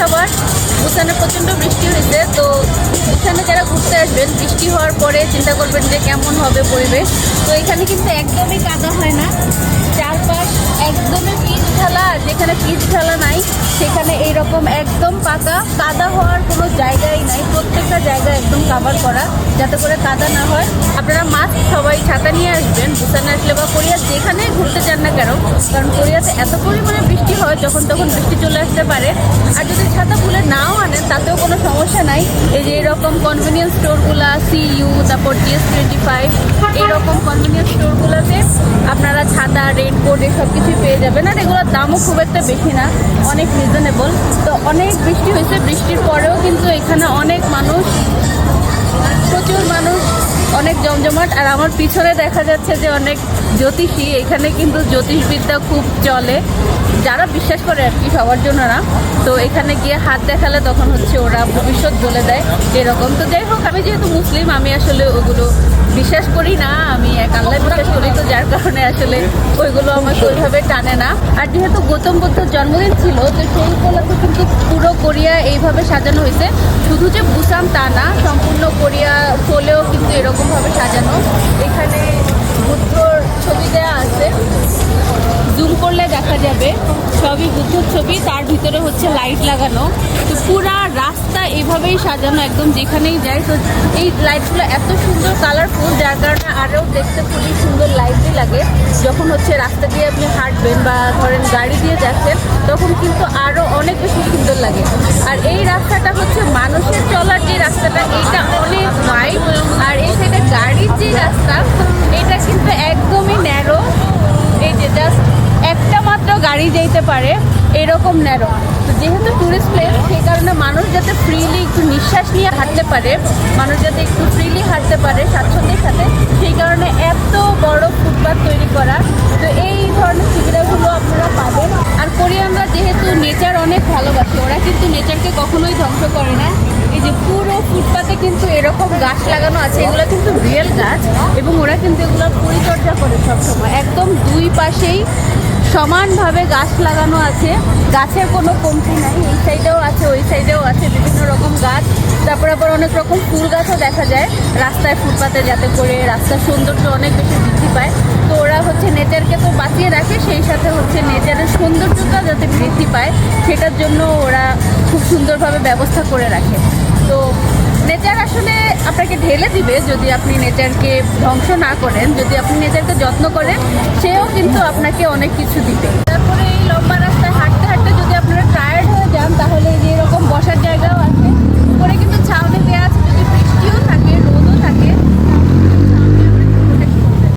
সবার বুসানে প্রচণ্ড বৃষ্টি হয়েছে। তো বুসানে যারা ঘুরতে আসবেন, বৃষ্টি হওয়ার পরে চিন্তা করবেন যে কেমন হবে পরিবেশ। তো এখানে কিন্তু একদমই কাদা হয় না। চারপাশ একদমই পিচ ঢালা যেখানে পিচ ঢালা নাই, সেখানে এইরকম একদম পাকা। কাদা হওয়ার কোনো জায়গাই নাই। প্রত্যেকটা জায়গা একদম কাভার করা, যাতে করে কাদা না হয়। আপনারা মাস্ক সবাই কারণ কোরিয়াতে এত পরিমাণে বৃষ্টি হয়, যখন তখন বৃষ্টি চলে আসতে পারে। আর যদি ছাতা ভুলে নাও আনেন, তাতেও কোনো সমস্যা নাই। এই যে এরকম কনভিনিয়েন্স স্টোরগুলা সিইউ তারপর জিএস টোয়েন্টি ফাইভ এইরকম কনভিনিয়েন্স স্টোরগুলোতে আপনারা ছাতা রেনকোট এসব কিছুই পেয়ে যাবেন। আর এগুলোর দামও খুব একটা বেশি না, অনেক রিজনেবল তো অনেক বৃষ্টি হয়েছে, বৃষ্টির পরেও কিন্তু এখানে অনেক মানুষ, প্রচুর মানুষ অনেক জমজমাট, আর আমার পিছনে দেখা যাচ্ছে যে অনেক জ্যোতিষী। এখানে কিন্তু জ্যোতিষবিদ্যা খুব চলে। যারা বিশ্বাস করে আর কি সবার জন্য না, তো এখানে গিয়ে হাত দেখালে তখন হচ্ছে ওরা ভবিষ্যৎ বলে দেয় এরকম। তো যাই হোক, আমি যেহেতু মুসলিম, আমি আসলে ওগুলো বিশ্বাস করি না, আমি এক আল্লাহ বিশ্বাস করি, তো যার কারণে আসলে ওইগুলো আমাকে ওইভাবে টানে না। আর যেহেতু গৌতম বুদ্ধর জন্মদিন ছিল, তো সেই উপলক্ষে কিন্তু পুরো কোরিয়া এইভাবে সাজানো হয়েছে। শুধু যে বুসাম তা না, সম্পূর্ণ কোরিয়া হলেও কিন্তু এরকমভাবে সাজানো। যাবে, সবই বুদ্ধর ছবি, তার ভিতরে হচ্ছে লাইট লাগানো। তো পুরা রাস্তা এভাবেই সাজানো, একদম যেখানেই যায়। তো এই লাইটগুলো এত সুন্দর কালারফুল যার কারণে আরও দেখতে খুবই সুন্দর লাইটই লাগে। যখন হচ্ছে রাস্তা দিয়ে আপনি হাঁটবেন বা ধরেন গাড়ি দিয়ে যাচ্ছেন, তখন কিন্তু আরও অনেক বেশি সুন্দর লাগে। আর এই রাস্তাটা হচ্ছে মানুষের চলার যে রাস্তাটা এইটা অনেক ওয়াইড আর এই সাইডে গাড়ির যে রাস্তা মাত্র গাড়ি যেতে পারে, এরকম ন্যারো তো যেহেতু টুরিস্ট প্লেস সেই কারণে মানুষ যাতে ফ্রিলি একটু নিঃশ্বাস নিয়ে হাঁটতে পারে, মানুষ যাতে একটু ফ্রিলি হাঁটতে পারে স্বাচ্ছন্দ্যের সাথে, সেই কারণে এত বড় ফুটপাথ তৈরি করা। তো এই ধরনের সুবিধাগুলো আপনারা পাবেন। আর কোরিয়ানরা যেহেতু নেচার অনেক ভালোবাসে, ওরা কিন্তু নেচারকে কখনোই ধ্বংস করে না। এই যে পুরো ফুটপাতে কিন্তু এরকম গাছ লাগানো আছে, এগুলো কিন্তু রিয়েল গাছ এবং ওরা কিন্তু এগুলোর পরিচর্যা করে সবসময়। একদম দুই পাশেই সমানভাবে গাছ লাগানো আছে। গাছের কোনো কমতি নাই। এই সাইডেও আছে, ওই সাইডেও আছে বিভিন্ন রকম গাছ। তারপর আবার অনেক রকম ফুল গাছও দেখা যায় রাস্তায় ফুটপাতে যাতে করে রাস্তার সৌন্দর্য অনেক বেশি বৃদ্ধি পায়। তো ওরা হচ্ছে নেচারকে তো বাঁচিয়ে রাখে, সেই সাথে হচ্ছে নেচারের সৌন্দর্যটা যাতে বৃদ্ধি পায়, সেটার জন্য ওরা খুব সুন্দরভাবে ব্যবস্থা করে রাখে। তো নেচার আসলে আপনাকে ঢেলে দিবে যদি আপনি নেচারকে ধ্বংস না করেন, যদি আপনি নেচারকে যত্ন করেন, সেও কিন্তু আপনাকে অনেক কিছু দিবে।